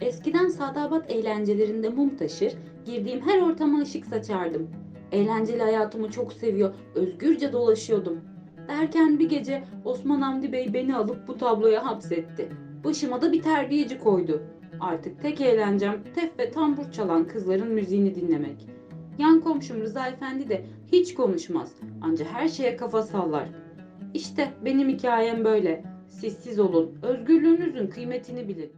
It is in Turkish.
Eskiden Sadabat eğlencelerinde mum taşır, girdiğim her ortama ışık saçardım. Eğlenceli hayatımı çok seviyor, özgürce dolaşıyordum. Derken bir gece Osman Hamdi Bey beni alıp bu tabloya hapsetti. Başıma da bir terbiyeci koydu. Artık tek eğlencem tef ve tambur çalan kızların müziğini dinlemek. Yan komşum Rıza Efendi de hiç konuşmaz. Ancak her şeye kafa sallar. İşte benim hikayem böyle. Siz siz olun. Özgürlüğünüzün kıymetini bilin.